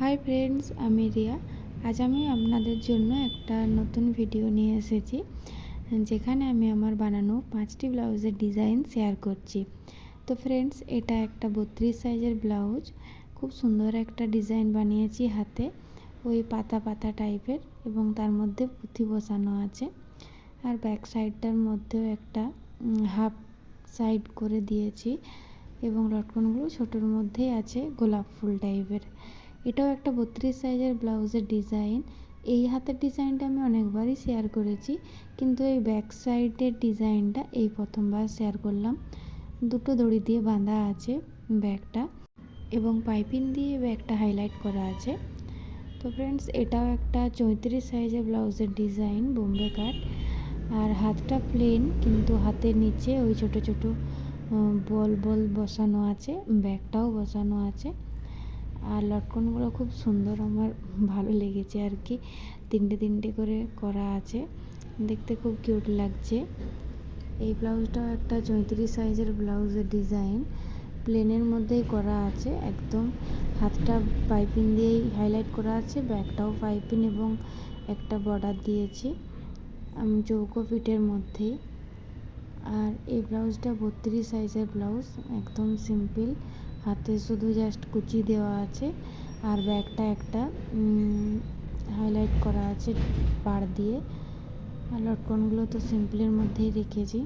Hi friends আমি রিয়া। আজ আমি আপনাদের জন্য একটা নতুন ভিডিও নিয়ে এসেছি, যেখানে আমি আমার বানানো পাঁচটি ব্লাউজের ডিজাইন শেয়ার করছি। তো ফ্রেন্ডস এটা একটা বত্রিশ সাইজের ব্লাউজ। খুব সুন্দর একটা ডিজাইন বানিয়েছি হাতে। ওই পাতা পাতা টাইপের এবং তার মধ্যে পুঁথি বসানো আছে। আর ব্যাক সাইডটার মধ্যেও একটা হাফ সাইড করে দিয়েছি এবং লটকনগুলো ছোটোর মধ্যেই আছে গোলাপ ফুল টাইপের এটাও একটা বত্রিশ সাইজের ব্লাউজের ডিজাইন। এই হাতের ডিজাইনটা আমি অনেকবারই শেয়ার করেছি, কিন্তু এই ব্যাক সাইডের ডিজাইনটা এই প্রথমবার শেয়ার করলাম। দুটো দড়ি দিয়ে বাঁধা আছে ব্যাগটা এবং পাইপিং দিয়ে ব্যাগটা হাইলাইট করা আছে। তো ফ্রেন্ডস এটাও একটা চৌত্রিশ সাইজের ব্লাউজের ডিজাইন, বোম্বে কাট। আর হাতটা প্লেন কিন্তু হাতের নিচে ওই ছোট ছোট বল বল বসানো আছে, ব্যাগটাও বসানো আছে। আর লটকনগুলো খুব সুন্দর, আমার ভালো লেগেছে আর কি। তিনটে তিনটে করে করা আছে, দেখতে খুব কিউট লাগছে। এই ব্লাউজটাও একটা চৌত্রিশ সাইজের ব্লাউজের ডিজাইন, প্লেনের মধ্যেই করা আছে, একদম হাতটা পাইপিং দিয়েই হাইলাইট করা আছে, ব্যাকটাও পাইপিং এবং একটা বর্ডার দিয়েছি আমি চৌকো পিঠের মধ্যেই। আর এই ব্লাউজটা বত্রিশ সাইজের ব্লাউজ, একদম সিম্পল হাতে শুধু জাস্ট কুচি দেওয়া আছে আর ব্যাগটা একটা হাইলাইট করা আছে পাড় দিয়ে। আর লটকনগুলো তো সিম্পলের মধ্যেই রেখেছি।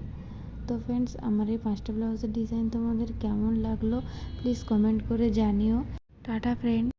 তো ফ্রেন্ডস আমার এই পাঁচটা ব্লাউজের ডিজাইন তোমাদের কেমন লাগল? প্লিজ কমেন্ট করে জানিও। Tata friend